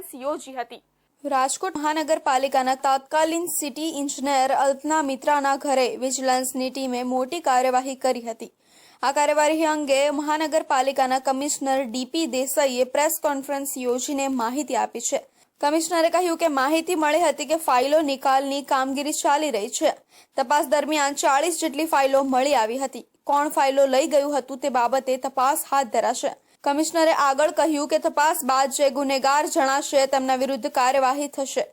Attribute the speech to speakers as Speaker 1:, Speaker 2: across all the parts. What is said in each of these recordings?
Speaker 1: Conference યોજી હતી.
Speaker 2: રાજકોટ મહાનગરપાલિકાના તાત્કાલિન સિટી ઇન્જિનિયર અલ્પના મિત્રાના ઘરે વિજિલન્સની ટીમે મોટી કાર્યવાહી કરી હતી. આ કાર્યવાહી અંગે મહાનગરપાલિકાના કમિશનર ડીપી દેસાઈએ પ્રેસ કોન્ફરન્સ યોજીને માહિતી આપી છે. કમિશનરે કહ્યું કે માહિતી મળી હતી કે ફાઇલો નિકાલની કામગીરી ચાલી રહી છે. તપાસ દરમિયાન ચાળીસ જેટલી ફાઇલો મળી આવી હતી. કોણ ફાઇલો લઈ ગયું હતું તે બાબતે તપાસ હાથ ધરાશે. કમિશનરે આગળ કહ્યું કે તપાસ બાદ જે ગુનેગાર જણાશે તેમના વિરુદ્ધ કાર્યવાહી થશે.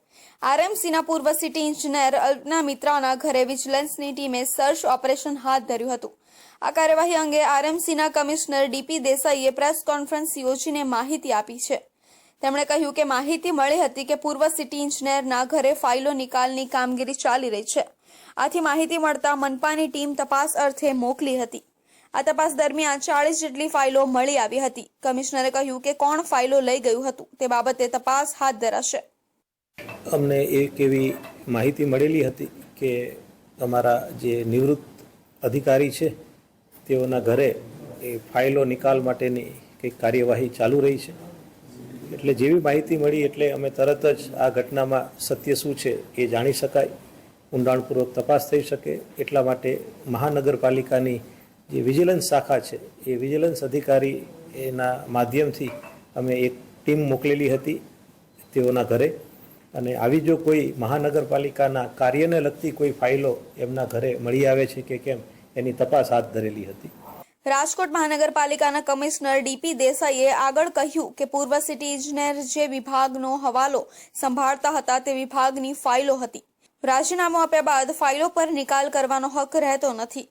Speaker 2: આરએમસીના પૂર્વ સિટી ઇન્જિનિયર અલ્પના મિત્રાના ઘરે વિજિલન્સની ટીમે સર્ચ ઓપરેશન હાથ ધર્યું હતું. આ કાર્યવાહી અંગે આરએમસીના કમિશનર ડીપી દેસાઈએ પ્રેસ કોન્ફરન્સ યોજીને માહિતી આપી છે. તેમણે કહ્યું કે માહિતી મળી હતી કે પૂર્વ સિટી ઇન્જિનિયરના ઘરે ફાઇલો નિકાલની કામગીરી ચાલી રહી છે. આથી માહિતી મળતા મનપાની ટીમ તપાસ અર્થે મોકલી હતી. આ તપાસ દરમિયાન ચાળીસ જેટલી ફાઇલો મળી આવી હતી. કમિશનરે કહ્યું કે કોણ ફાઇલો લઈ ગયું હતું તે બાબતે તપાસ હાથ ધરાશે.
Speaker 3: અમને એક એવી માહિતી મળેલી હતી કે અમારા જે નિવૃત્ત અધિકારી છે, તેઓના ઘરે એ ફાઇલો નિકાલ માટેની કંઈક કાર્યવાહી ચાલુ રહી છે. એટલે જેવી માહિતી મળી એટલે અમે તરત જ આ ઘટનામાં સત્ય શું છે એ જાણી શકાય. ઊંડાણપૂર્વક તપાસ થઈ શકે. એટલા માટે મહાનગરપાલિકાની જે વિજિલન્સ શાખા છે, એ વિજિલન્સ અધિકારી એના માધ્યમથી અમે એક ટીમ મોકલેલી હતી તેઓના ઘરે. અને આવી જો કોઈ મહાનગરપાલિકાના કાર્યને લગતી કોઈ ફાઇલો એમના ઘરે મળી આવે છે કે કેમ, એની તપાસ હાથ ધરેલી હતી.
Speaker 2: રાજકોટ મહાનગરપાલિકાના કમિશનર ડીપી દેસાઈએ આગળ કહ્યું કે પૂર્વ સિટી ઇજનેર જે વિભાગનો હવાલો સંભાળતા હતા તે વિભાગની ફાઇલો હતી. રાજીનામું આપ્યા બાદ ફાઇલો પર નિકાલ કરવાનો હક રહેતો નથી.